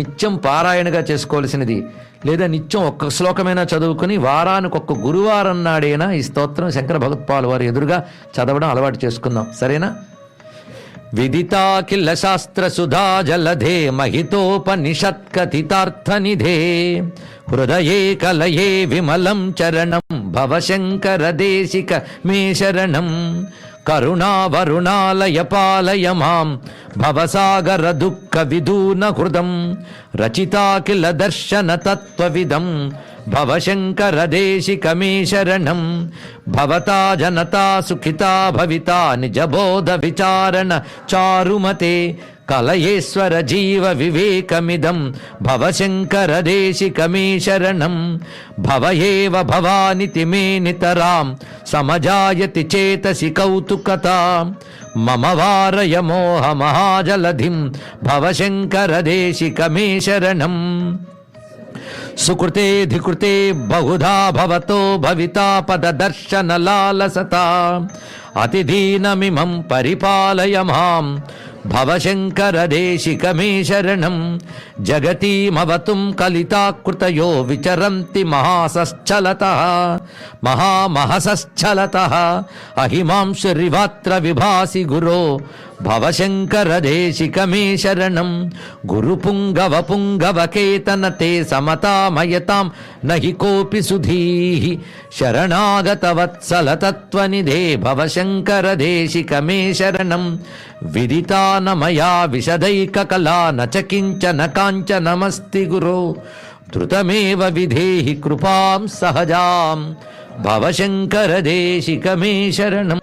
నిత్యం పారాయణగా చేసుకోవాల్సినది. లేదా నిత్యం ఒక్క శ్లోకమైనా చదువుకుని వారానికి ఒక్క గురువారం నాడైనా ఈ స్తోత్రం శంకర భగవత్పాల్ వారు ఎదురుగా చదవడం అలవాటు చేసుకుందాం. సరేనా? విదితాకిల శాస్త్ర సుధా జలధే మహితోపనిషత్కథితార్థ నిధే హృదయే కలయే విమలం చరణం பவசங்கரதேசிக மே சரணம் கருணாவருணாலய பாலய மாம் பவசாகர துக்க விதூன ஹிருதம் ரச்சிதா கில தர்ஷன தத்துவவிதம் తత్వవిదం భవశంకర దేశిక మే శరణం భవతా జనతా సుఖితా భవితా నిజబోధ విచారణ చారుమతే కలయేశ్వర జీవ వివేకమిదం భవశంకర దేశిక మే శరణం భవయేవ భవానితి మే నితరాం సమజాయతి చేతసి కౌతుకత మమ వారయ మోహ మహాజలధిం భవశంకర దేశిక మే శరణం సుకృతే ధికృతే బహుధా భవతో భవితా పద దర్శన లాలసత అతిదీనమిమం పరిపాలయ మాం భవశంకర దేశిక మే శరణం జగతీమవతుం కలితాకృతయో విచరంతి మహాసశ్చలత మహామహసశ్చలత అహిమాంశరివాత్ర విభాసి గురో భవశంకర దేశికమే శరణం గురు పుంగవ పుంగవ కేతన తే సమతామయతాం. నహి కోపి సుధీః. శరణాగత వత్సల తత్వనిధే భవశంకర దేశికమే శరణం విదితానమయా విశదైక కళా న కాంచనమస్తి గురో. ధృతమేవ విధేహి కృపాం సహజాం. భవశంకర దేశికమే శరణం